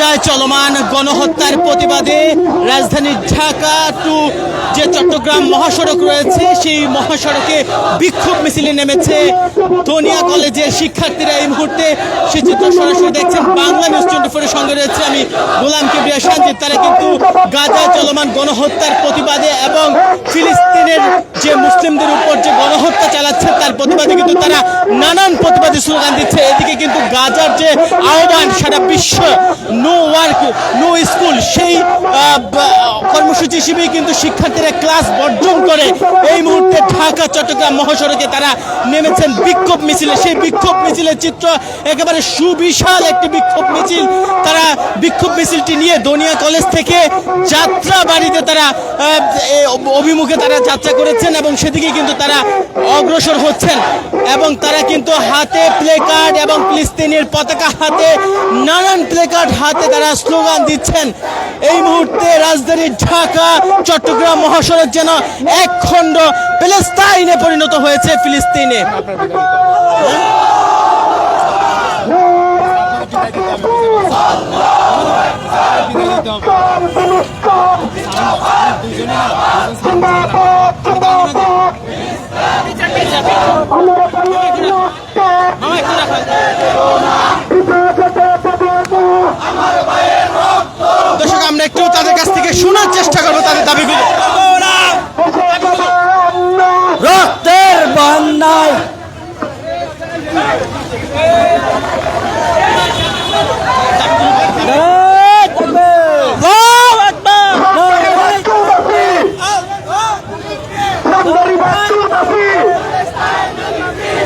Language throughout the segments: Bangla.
চলমান গণহত্যার প্রতিবাদে রাজধানী ঢাকা টু যে চট্টগ্রাম মহাসড়ক রয়েছে, সেই মহাসড়কে বিক্ষোভ মিছিলে নেমেছে ধনিয়া কলেজের শিক্ষার্থীরা এই মুহূর্তে সে চিত্র সরাসরি দেখছেন। বাংলা নিউজ টোয়েন্টি ফোরের সঙ্গে রয়েছে আমি গোলাম কিবরিয়া সানজিদ। তারা কিন্তু গাজায় চলমান গণহত্যার প্রতিবাদে এবং ফিলিস্তিনের যে মুসলিমদের উপর যে গণহত্যা চালাচ্ছে তার প্রতিবাদে কিন্তু তারা নানান প্রতিবাদী স্লোগান দিচ্ছে। এদিকে কিন্তু গাজার যে আহ্বান সারা বিশ্ব নো ওয়ার্ক, নো স্কুল, সেই কর্মসূচি হিসেবেই কিন্তু শিক্ষার্থীরা ক্লাস বর্জন করে। এই মুহূর্তে ঢাকা, চট্টগ্রাম মহাসড়কে তারা নেমেছেন বিক্ষোভ মিছিলে। সেই বিক্ষোভ মিছিলের চিত্র একেবারে সুবিশাল একটি বিক্ষোভ মিছিল। তারা বিক্ষোভ মিছিলটি নিয়ে দনিয়া কলেজ থেকে যাত্রা বাড়িতে তারা অভিমুখে তারা যাত্রা করেছেন এবং সেদিকে কিন্তু তারা অগ্রসর হচ্ছেন। এবং তারা কিন্তু হাতে প্লে কার্ড এবং ফিলিস্তিনের পতাকা হাতে, নানান প্লেকার্ড হাতে তারা স্লোগান দিচ্ছেন। এই মুহূর্তে রাজধানী ঢাকা, চট্টগ্রাম মহাসড়ক যেন এক খণ্ড প্যালেস্তাইনে পরিণত হয়েছে, ফিলিস্তিনে। দর্শক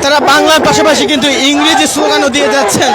তারা বাংলার পাশাপাশি কিন্তু ইংরেজি স্লোগানও দিয়ে যাচ্ছেন।